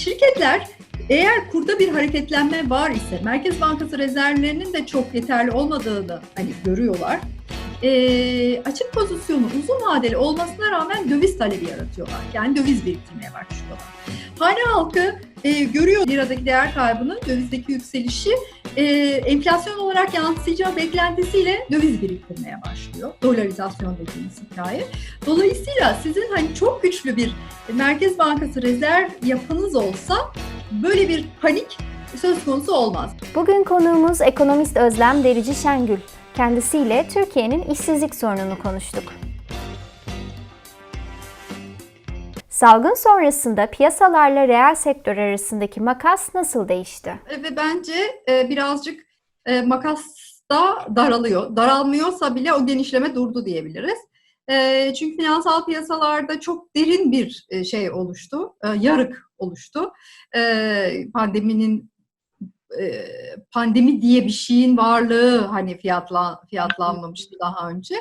şirketler eğer kurda bir hareketlenme var ise Merkez Bankası rezervlerinin de çok yeterli olmadığını hani görüyorlar. E, açık pozisyonu uzun vadeli olmasına rağmen döviz talebi yaratıyorlar. Yani döviz biriktirmeye başlıyorlar. Hane halkı e, görüyor liradaki değer kaybını, dövizdeki yükselişi e, enflasyon olarak yansıyacağı beklentisiyle döviz biriktirmeye başlıyor. Dolarizasyon dediğimiz hikaye. Dolayısıyla sizin hani çok güçlü bir Merkez Bankası rezerv yapınız olsa böyle bir panik söz konusu olmaz. Bugün konuğumuz ekonomist Özlem Derici Şengül. Kendisiyle Türkiye'nin işsizlik sorununu konuştuk. Salgın sonrasında piyasalarla reel sektör arasındaki makas nasıl değişti? Ve bence e, birazcık e, makas da daralıyor. Daralmıyorsa bile o genişleme durdu diyebiliriz. E, çünkü finansal piyasalarda çok derin bir e, şey oluştu, e, yarık oluştu. E, pandeminin e, pandemi diye bir şeyin varlığı hani fiyatla, fiyatlanmamıştı daha önce.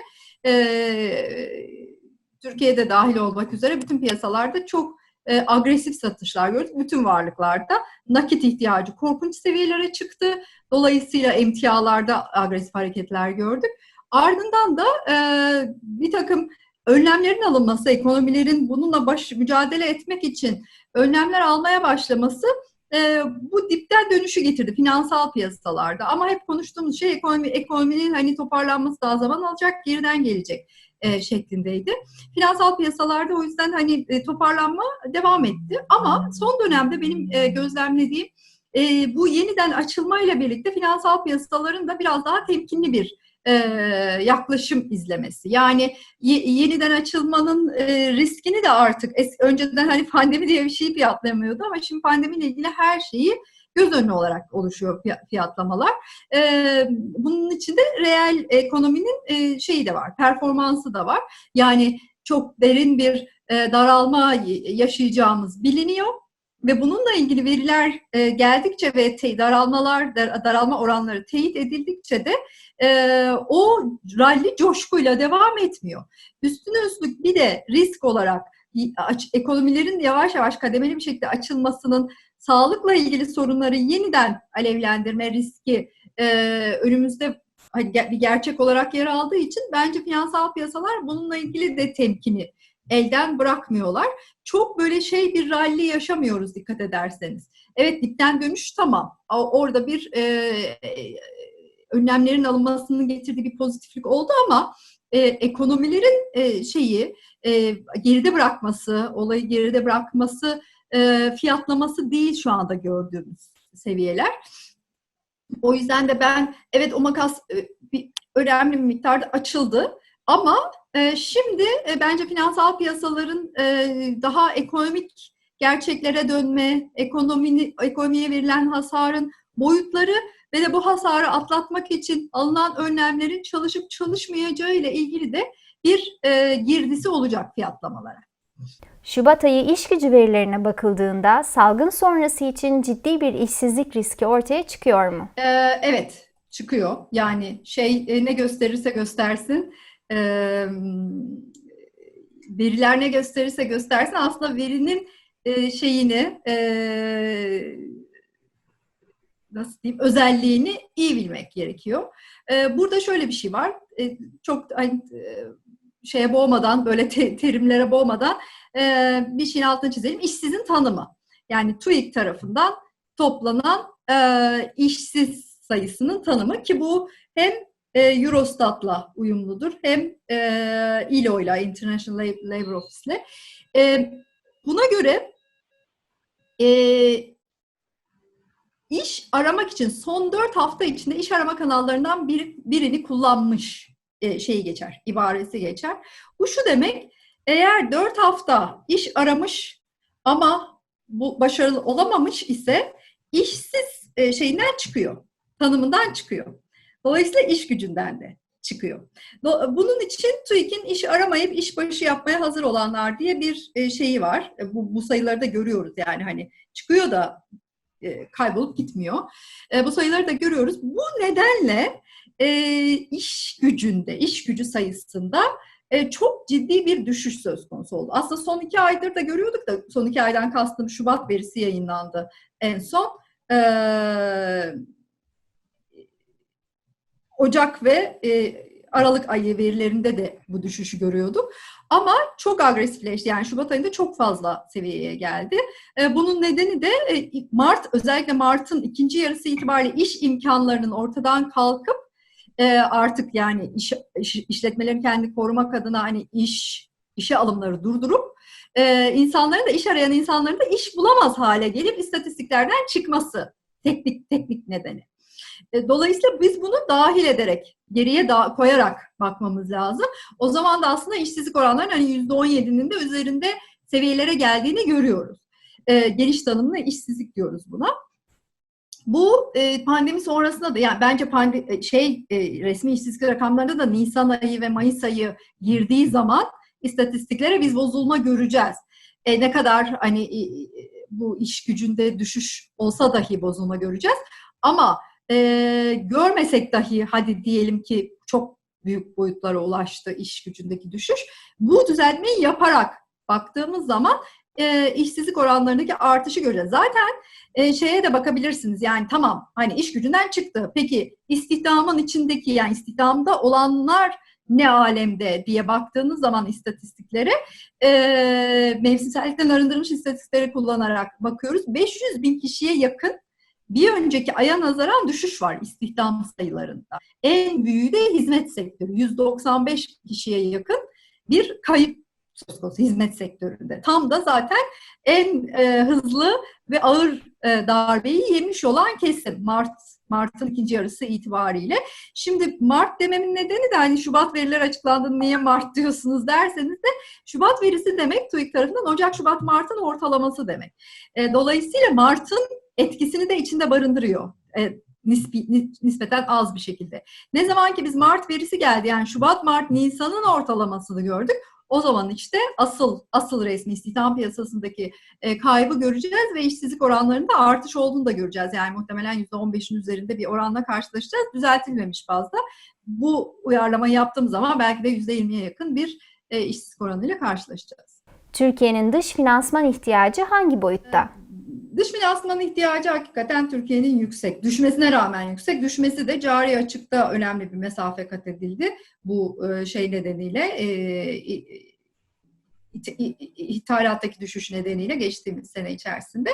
E, Türkiye'de dahil olmak üzere bütün piyasalarda çok e, agresif satışlar gördük. Bütün varlıklarda nakit ihtiyacı korkunç seviyelere çıktı. Dolayısıyla emtialarda agresif hareketler gördük. Ardından da e, bir takım önlemlerin alınması, ekonomilerin bununla baş mücadele etmek için önlemler almaya başlaması e, bu dipten dönüşü getirdi finansal piyasalarda. Ama hep konuştuğumuz şey ekonomi, ekonominin hani toparlanması daha zaman alacak, geriden gelecek e, şeklindeydi. Finansal piyasalarda o yüzden hani e, toparlanma devam etti. Ama son dönemde benim e, gözlemlediğim e, bu yeniden açılmayla birlikte finansal piyasaların da biraz daha temkinli bir e, yaklaşım izlemesi. Yani ye, yeniden açılmanın e, riskini de artık es, önceden hani pandemi diye bir şey fiyatlamıyordu ama şimdi pandemiyle ilgili her şeyi göz önü olarak oluşuyor fiyatlamalar. E, bunun içinde reel ekonominin e, şeyi de var, performansı da var. Yani çok derin bir e, daralma yaşayacağımız biliniyor ve bununla ilgili veriler e, geldikçe ve te, daralmalar, dar, daralma oranları teyit edildikçe de e, o rally coşkuyla devam etmiyor. Üstüne üstlük bir de risk olarak ekonomilerin yavaş yavaş kademeli bir şekilde açılmasının sağlıkla ilgili sorunları yeniden alevlendirme riski e, önümüzde hani bir gerçek olarak yer aldığı için bence finansal piyasalar bununla ilgili de temkini elden bırakmıyorlar. Çok böyle şey bir rally yaşamıyoruz dikkat ederseniz. Evet dipten dönüş tamam. Orada bir e, e, önlemlerin alınmasının getirdiği bir pozitiflik oldu ama e, ekonomilerin e, şeyi e, geride bırakması, olayı geride bırakması, e, fiyatlaması değil şu anda gördüğümüz seviyeler. O yüzden de ben evet o makas e, bir, önemli bir miktarda açıldı ama e, şimdi e, bence finansal piyasaların e, daha ekonomik gerçeklere dönme, ekonomini, ekonomiye verilen hasarın boyutları ve de bu hasarı atlatmak için alınan önlemlerin çalışıp çalışmayacağı ile ilgili de bir e, girdisi olacak fiyatlamalara. Şubat ayı iş gücü verilerine bakıldığında salgın sonrası için ciddi bir işsizlik riski ortaya çıkıyor mu? Ee, evet, çıkıyor. Yani şey e, ne gösterirse göstersin, e, veriler ne gösterirse göstersin aslında verinin e, şeyini e, nasıl diyeyim özelliğini iyi bilmek gerekiyor. E, burada şöyle bir şey var. E, çok hani, e, şeye boğmadan böyle te, terimlere boğmadan e, bir şeyin altını çizelim. İşsizin tanımı. Yani TÜİK tarafından toplanan e, işsiz sayısının tanımı ki bu hem e, Eurostat'la uyumludur hem e, ILO'yla International Labour Office'le. E, buna göre e, iş aramak için son dört hafta içinde iş arama kanallarından bir, birini kullanmış e, şeyi geçer, ibaresi geçer. Bu şu demek, eğer dört hafta iş aramış ama bu başarılı olamamış ise işsiz e, şeyinden çıkıyor, tanımından çıkıyor. Dolayısıyla iş gücünden de çıkıyor. Bunun için TÜİK'in iş aramayıp iş başı yapmaya hazır olanlar diye bir e, şeyi var. E, bu, bu sayıları da görüyoruz yani hani çıkıyor da e, kaybolup gitmiyor. Bu sayıları da görüyoruz. Bu nedenle iş gücünde, iş gücü sayısında e, çok ciddi bir düşüş söz konusu oldu. Aslında son iki aydır da görüyorduk da son iki aydan kastım Şubat verisi yayınlandı en son. Ee, Ocak ve e, Aralık ayı verilerinde de bu düşüşü görüyorduk. Ama çok agresifleşti. Yani Şubat ayında çok fazla seviyeye geldi. E, bunun nedeni de e, Mart, özellikle Mart'ın ikinci yarısı itibariyle iş imkanlarının ortadan kalkıp e, artık yani iş, iş, işletmelerin kendi korumak adına hani iş işe alımları durdurup e, insanların da iş arayan insanların da iş bulamaz hale gelip istatistiklerden çıkması teknik teknik nedeni. E, dolayısıyla biz bunu dahil ederek, geriye da koyarak bakmamız lazım. O zaman da aslında işsizlik oranlarının hani %17'nin de üzerinde seviyelere geldiğini görüyoruz. E, geniş tanımlı işsizlik diyoruz buna. Bu e, pandemi sonrasında da yani bence pandemi, şey e, resmi işsizlik rakamlarında da Nisan ayı ve Mayıs ayı girdiği zaman istatistiklere biz bozulma göreceğiz. E, ne kadar hani e, bu iş gücünde düşüş olsa dahi bozulma göreceğiz. Ama e, görmesek dahi hadi diyelim ki çok büyük boyutlara ulaştı iş gücündeki düşüş. Bu düzeltmeyi yaparak baktığımız zaman e, işsizlik oranlarındaki artışı göreceğiz. Zaten e, şeye de bakabilirsiniz yani tamam hani iş gücünden çıktı. Peki istihdamın içindeki yani istihdamda olanlar ne alemde diye baktığınız zaman istatistiklere e, mevsimsellikten arındırılmış istatistikleri kullanarak bakıyoruz. 500 bin kişiye yakın bir önceki aya nazaran düşüş var istihdam sayılarında. En büyüğü de hizmet sektörü. 195 kişiye yakın bir kayıp söz konusu hizmet sektöründe. Tam da zaten en e, hızlı ve ağır e, darbeyi yemiş olan kesim Mart Mart'ın ikinci yarısı itibariyle. Şimdi Mart dememin nedeni de hani Şubat veriler açıklandı niye Mart diyorsunuz derseniz de Şubat verisi demek TÜİK tarafından Ocak, Şubat, Mart'ın ortalaması demek. E, dolayısıyla Mart'ın etkisini de içinde barındırıyor. E, nispi, nispeten az bir şekilde. Ne zaman ki biz Mart verisi geldi yani Şubat, Mart, Nisan'ın ortalamasını gördük. O zaman işte asıl asıl resmi istihdam piyasasındaki e, kaybı göreceğiz ve işsizlik oranlarında artış olduğunu da göreceğiz. Yani muhtemelen %15'in üzerinde bir oranla karşılaşacağız. Düzeltilmemiş fazla. Bu uyarlamayı yaptığım zaman belki de %20'ye yakın bir e, işsizlik oranıyla karşılaşacağız. Türkiye'nin dış finansman ihtiyacı hangi boyutta? Dış finansman ihtiyacı hakikaten Türkiye'nin yüksek. Düşmesine rağmen yüksek. Düşmesi de cari açıkta önemli bir mesafe kat edildi. Bu şey nedeniyle ithalattaki düşüş nedeniyle geçtiğimiz sene içerisinde.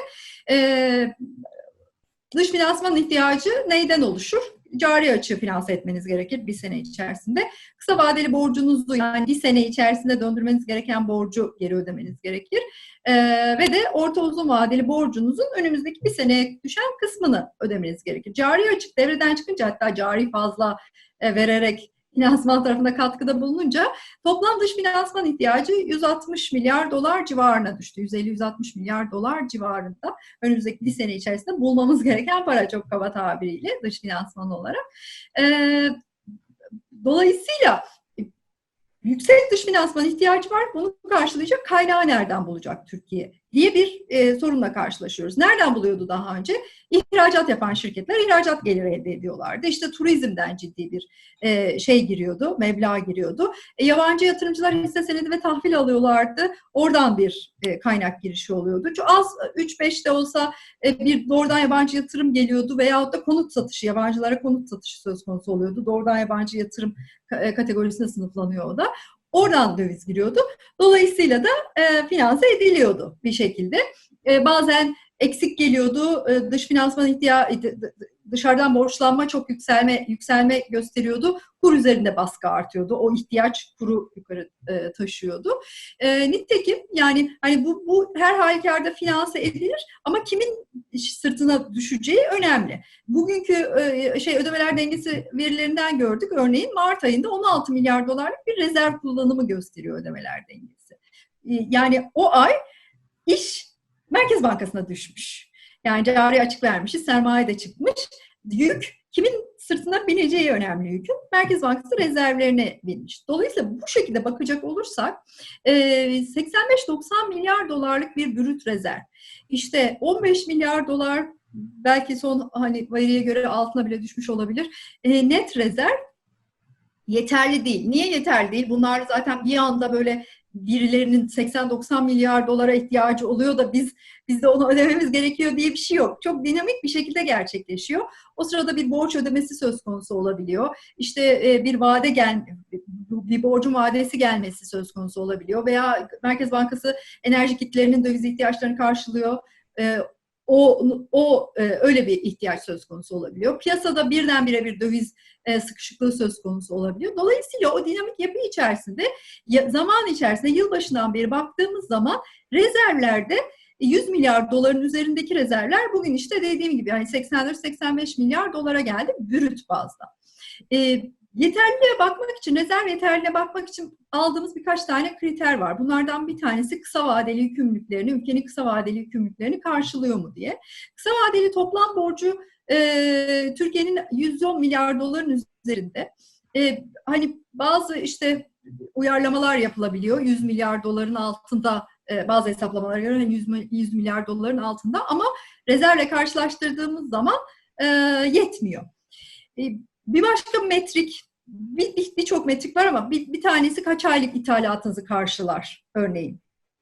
Dış finansman ihtiyacı neyden oluşur? Cari açığı finanse etmeniz gerekir bir sene içerisinde. Kısa vadeli borcunuzu yani bir sene içerisinde döndürmeniz gereken borcu geri ödemeniz gerekir. Ee, ve de orta uzun vadeli borcunuzun önümüzdeki bir seneye düşen kısmını ödemeniz gerekir. Cari açık devreden çıkınca hatta cari fazla e, vererek finansman tarafında katkıda bulununca toplam dış finansman ihtiyacı 160 milyar dolar civarına düştü. 150-160 milyar dolar civarında önümüzdeki bir sene içerisinde bulmamız gereken para çok kaba tabiriyle dış finansman olarak. Ee, dolayısıyla yüksek dış finansman ihtiyacı var. Bunu karşılayacak kaynağı nereden bulacak Türkiye diye bir e, sorunla karşılaşıyoruz. Nereden buluyordu daha önce? İhracat yapan şirketler ihracat geliri elde ediyorlardı. İşte turizmden ciddi bir e, şey giriyordu, meblağ giriyordu. E, yabancı yatırımcılar hisse senedi ve tahvil alıyorlardı. Oradan bir e, kaynak girişi oluyordu. Çok az 3-5 de olsa e, bir doğrudan yabancı yatırım geliyordu veyahut da konut satışı, yabancılara konut satışı söz konusu oluyordu. Doğrudan yabancı yatırım e, kategorisine sınıflanıyor o da. Oradan döviz giriyordu. Dolayısıyla da e, finanse ediliyordu bir şekilde. E, bazen eksik geliyordu. E, dış finansman ihtiyacı dışarıdan borçlanma çok yükselme yükselme gösteriyordu. Kur üzerinde baskı artıyordu. O ihtiyaç kuru yukarı e, taşıyordu. E, nitekim yani hani bu bu her halükarda finanse edilir ama kimin sırtına düşeceği önemli. Bugünkü e, şey ödemeler dengesi verilerinden gördük. Örneğin Mart ayında 16 milyar dolarlık bir rezerv kullanımı gösteriyor ödemeler dengesi. E, yani o ay iş Merkez Bankası'na düşmüş. Yani cari açık vermişiz, sermaye de çıkmış. Yük kimin sırtına bineceği önemli yükün. Merkez Bankası rezervlerine binmiş. Dolayısıyla bu şekilde bakacak olursak 85-90 milyar dolarlık bir brüt rezerv. İşte 15 milyar dolar belki son hani veriye göre altına bile düşmüş olabilir. net rezerv yeterli değil. Niye yeterli değil? Bunlar zaten bir anda böyle birilerinin 80-90 milyar dolara ihtiyacı oluyor da biz biz de onu ödememiz gerekiyor diye bir şey yok. Çok dinamik bir şekilde gerçekleşiyor. O sırada bir borç ödemesi söz konusu olabiliyor. İşte e, bir vade gel bir borcun vadesi gelmesi söz konusu olabiliyor veya Merkez Bankası enerji kitlerinin döviz ihtiyaçlarını karşılıyor. E, o o e, öyle bir ihtiyaç söz konusu olabiliyor. Piyasada birdenbire bir döviz e, sıkışıklığı söz konusu olabiliyor. Dolayısıyla o dinamik yapı içerisinde ya, zaman içerisinde yılbaşından beri baktığımız zaman rezervlerde 100 milyar doların üzerindeki rezervler bugün işte dediğim gibi yani 84-85 milyar dolara geldi brüt bazda. E, yeterliliğe bakmak için, rezerv yeterliliğe bakmak için aldığımız birkaç tane kriter var. Bunlardan bir tanesi kısa vadeli yükümlülüklerini, ülkenin kısa vadeli yükümlülüklerini karşılıyor mu diye. Kısa vadeli toplam borcu e, Türkiye'nin 110 milyar doların üzerinde. E, hani bazı işte uyarlamalar yapılabiliyor. 100 milyar doların altında e, bazı hesaplamalara göre 100, 100 milyar doların altında ama rezervle karşılaştırdığımız zaman e, yetmiyor. Bir başka metrik, birçok bir, bir metrik var ama bir, bir tanesi kaç aylık ithalatınızı karşılar örneğin.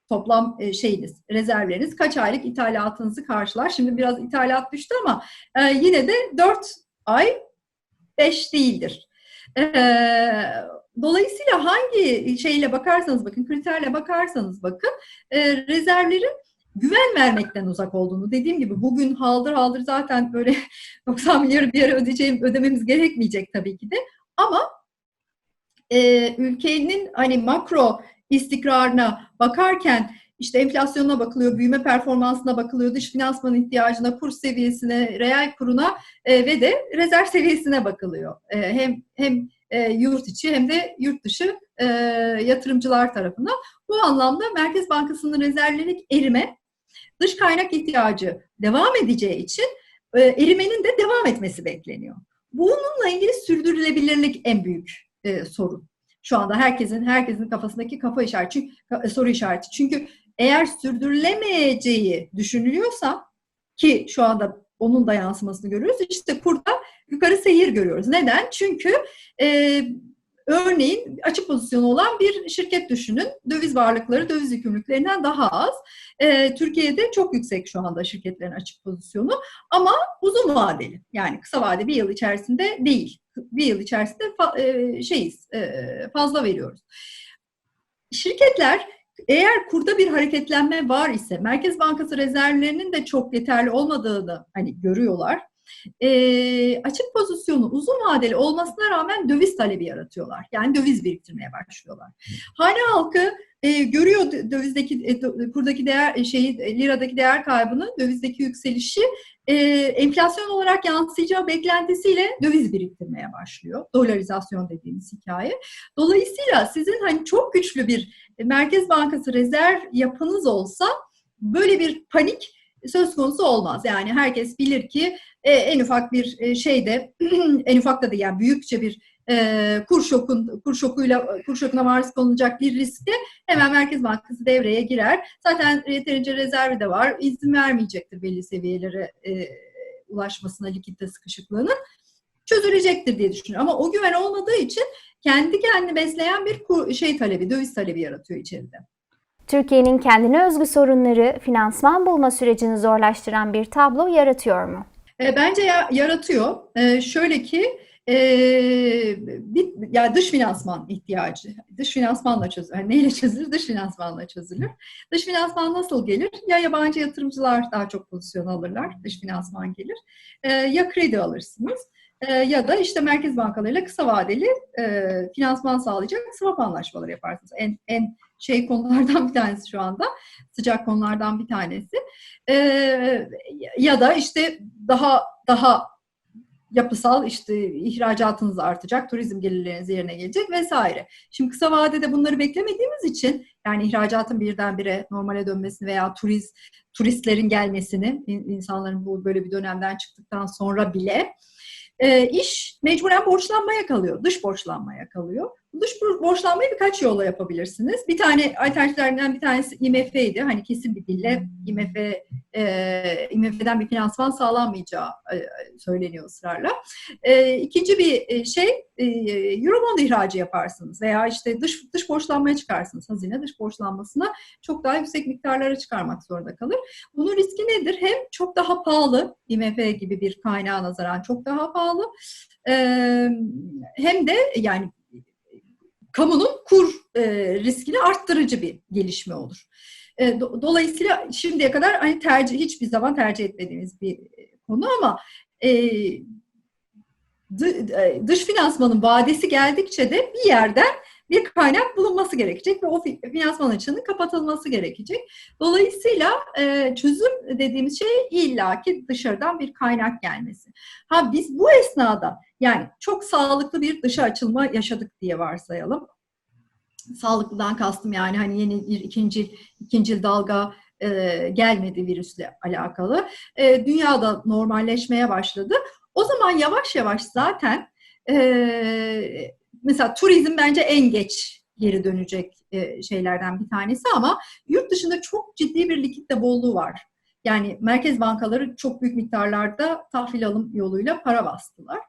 Toplam e, şeyiniz, rezervleriniz kaç aylık ithalatınızı karşılar. Şimdi biraz ithalat düştü ama e, yine de 4 ay 5 değildir. E, dolayısıyla hangi şeyle bakarsanız bakın, kriterle bakarsanız bakın, e, rezervlerin güven vermekten uzak olduğunu. Dediğim gibi bugün haldır haldır zaten böyle 90 milyarı bir yere ödeyeceğim, ödememiz gerekmeyecek tabii ki de. Ama e, ülkenin hani makro istikrarına bakarken işte enflasyona bakılıyor, büyüme performansına bakılıyor, dış finansman ihtiyacına, kur seviyesine, reel kuruna e, ve de rezerv seviyesine bakılıyor. E, hem hem e, yurt içi hem de yurt dışı e, yatırımcılar tarafından. Bu anlamda Merkez Bankası'nın rezervlerindeki erime dış kaynak ihtiyacı devam edeceği için e, erimenin de devam etmesi bekleniyor. Bununla ilgili sürdürülebilirlik en büyük e, sorun. Şu anda herkesin herkesin kafasındaki kafa işareti, çünkü, soru işareti. Çünkü eğer sürdürülemeyeceği düşünülüyorsa ki şu anda onun da yansımasını görüyoruz. İşte burada yukarı seyir görüyoruz. Neden? Çünkü e, Örneğin açık pozisyonu olan bir şirket düşünün. Döviz varlıkları döviz yükümlülüklerinden daha az. E, Türkiye'de çok yüksek şu anda şirketlerin açık pozisyonu ama uzun vadeli. Yani kısa vade bir yıl içerisinde değil. Bir yıl içerisinde fa, e, şeyiz e, fazla veriyoruz. Şirketler eğer kurda bir hareketlenme var ise Merkez Bankası rezervlerinin de çok yeterli olmadığını hani görüyorlar e, açık pozisyonu uzun vadeli olmasına rağmen döviz talebi yaratıyorlar. Yani döviz biriktirmeye başlıyorlar. Hane halkı e, görüyor dövizdeki e, kurdaki değer e, şeyi e, liradaki değer kaybını, dövizdeki yükselişi e, enflasyon olarak yansıyacağı beklentisiyle döviz biriktirmeye başlıyor. Dolarizasyon dediğimiz hikaye. Dolayısıyla sizin hani çok güçlü bir Merkez Bankası rezerv yapınız olsa böyle bir panik söz konusu olmaz. Yani herkes bilir ki e, en ufak bir e, şeyde, en ufak da değil yani büyükçe bir e, kur şokun kur şokuyla kur şokuna maruz kalınacak bir riskte hemen Merkez Bankası devreye girer. Zaten yeterince rezervi de var. İzin vermeyecektir belli seviyelere e, ulaşmasına likidite sıkışıklığının çözülecektir diye düşünüyorum. Ama o güven olmadığı için kendi kendini besleyen bir kur, şey talebi, döviz talebi yaratıyor içeride. Türkiye'nin kendine özgü sorunları finansman bulma sürecini zorlaştıran bir tablo yaratıyor mu? E, bence ya, yaratıyor. E, şöyle ki e, bir, ya dış finansman ihtiyacı. Dış finansmanla çözülür. Yani neyle çözülür? Dış finansmanla çözülür. Dış finansman nasıl gelir? Ya yabancı yatırımcılar daha çok pozisyon alırlar. Dış finansman gelir. E, ya kredi alırsınız. E, ya da işte merkez bankalarıyla kısa vadeli e, finansman sağlayacak swap anlaşmaları yaparsınız. En, en şey konulardan bir tanesi şu anda. Sıcak konulardan bir tanesi. E, ya da işte daha daha yapısal işte ihracatınız artacak, turizm gelirleriniz yerine gelecek vesaire. Şimdi kısa vadede bunları beklemediğimiz için yani ihracatın birdenbire normale dönmesini veya turist turistlerin gelmesini insanların bu böyle bir dönemden çıktıktan sonra bile e, iş mecburen borçlanmaya kalıyor, dış borçlanmaya kalıyor. Dış borçlanmayı birkaç yolla yapabilirsiniz. Bir tane alternatiflerden bir tanesi IMF'ydi. Hani kesin bir dille IMF, e, IMF'den bir finansman sağlanmayacağı e, söyleniyor ısrarla. E, ikinci bir şey e, Eurobond ihracı yaparsınız veya işte dış dış borçlanmaya çıkarsınız. Hazine dış borçlanmasına çok daha yüksek miktarlara çıkarmak zorunda kalır. Bunun riski nedir? Hem çok daha pahalı, IMF gibi bir kaynağa nazaran çok daha pahalı. E, hem de yani kamunun kur e, riskini arttırıcı bir gelişme olur. E, do, dolayısıyla şimdiye kadar hani tercih hiçbir zaman tercih etmediğimiz bir konu ama e, dış finansmanın vadesi geldikçe de bir yerden bir kaynak bulunması gerekecek ve o finansman açığının kapatılması gerekecek. Dolayısıyla e, çözüm dediğimiz şey illaki dışarıdan bir kaynak gelmesi. Ha biz bu esnada yani çok sağlıklı bir dışa açılma yaşadık diye varsayalım. Sağlıklıdan kastım yani hani yeni bir ikinci ikinci dalga e, gelmedi virüsle alakalı. E, dünyada normalleşmeye başladı. O zaman yavaş yavaş zaten e, mesela turizm bence en geç geri dönecek e, şeylerden bir tanesi ama yurt dışında çok ciddi bir likitte bolluğu var. Yani merkez bankaları çok büyük miktarlarda tahvil alım yoluyla para bastılar.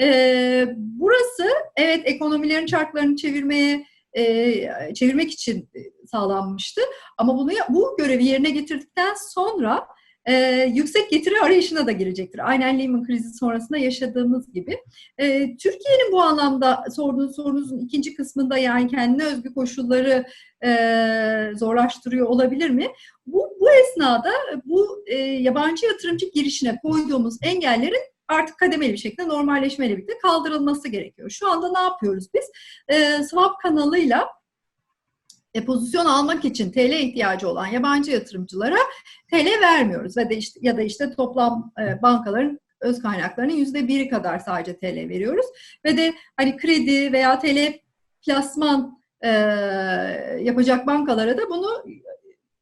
E, burası evet ekonomilerin çarklarını çevirmeye e, çevirmek için sağlanmıştı. Ama bunu bu görevi yerine getirdikten sonra e, yüksek getiri arayışına da girecektir. Aynen Lehman krizi sonrasında yaşadığımız gibi. E, Türkiye'nin bu anlamda sorduğunuz sorunuzun ikinci kısmında yani kendine özgü koşulları e, zorlaştırıyor olabilir mi? Bu, bu esnada bu e, yabancı yatırımcı girişine koyduğumuz engellerin artık kademeli bir şekilde normalleşmeyle birlikte kaldırılması gerekiyor. Şu anda ne yapıyoruz biz? E, swap kanalıyla e, pozisyon almak için TL ihtiyacı olan yabancı yatırımcılara TL vermiyoruz ve de işte ya da işte toplam e, bankaların öz kaynaklarının yüzde biri kadar sadece TL veriyoruz ve de hani kredi veya TL plasman e, yapacak bankalara da bunu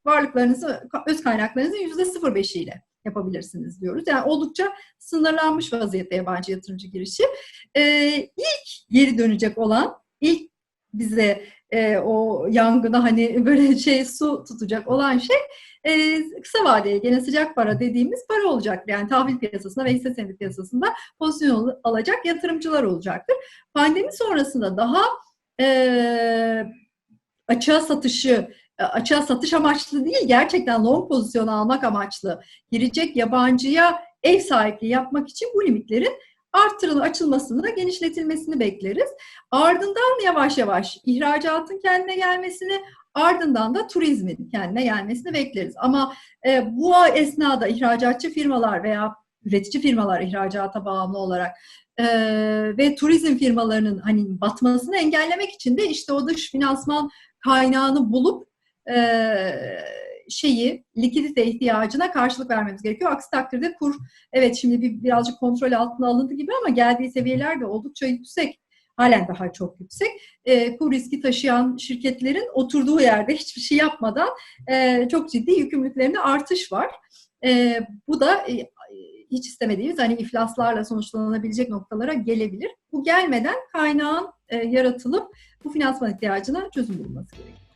varlıklarınızı öz kaynaklarınızın yüzde 0,5 ile yapabilirsiniz diyoruz. Yani oldukça sınırlanmış vaziyette yabancı yatırımcı girişi. Ee, ilk geri dönecek olan, ilk bize e, o yangına hani böyle şey su tutacak olan şey e, kısa vadeye gene sıcak para dediğimiz para olacak. Yani tahvil piyasasında ve hisse senedi piyasasında pozisyon alacak yatırımcılar olacaktır. Pandemi sonrasında daha e, açığa satışı e, açığa satış amaçlı değil, gerçekten long pozisyon almak amaçlı girecek yabancıya ev sahipliği yapmak için bu limitlerin artırılıp açılmasını, genişletilmesini bekleriz. Ardından yavaş yavaş ihracatın kendine gelmesini, ardından da turizmin kendine gelmesini bekleriz. Ama e, bu esnada ihracatçı firmalar veya üretici firmalar ihracata bağımlı olarak e, ve turizm firmalarının hani batmasını engellemek için de işte o dış finansman kaynağını bulup e, şeyi likidite ihtiyacına karşılık vermemiz gerekiyor. Aksi takdirde kur evet şimdi bir, birazcık kontrol altına alındı gibi ama geldiği seviyeler de oldukça yüksek. Halen daha çok yüksek. E, kur riski taşıyan şirketlerin oturduğu yerde hiçbir şey yapmadan e, çok ciddi yükümlülüklerinde artış var. E, bu da e, hiç istemediğimiz hani iflaslarla sonuçlanabilecek noktalara gelebilir. Bu gelmeden kaynağın e, yaratılıp bu finansman ihtiyacına çözüm bulunması gerekiyor.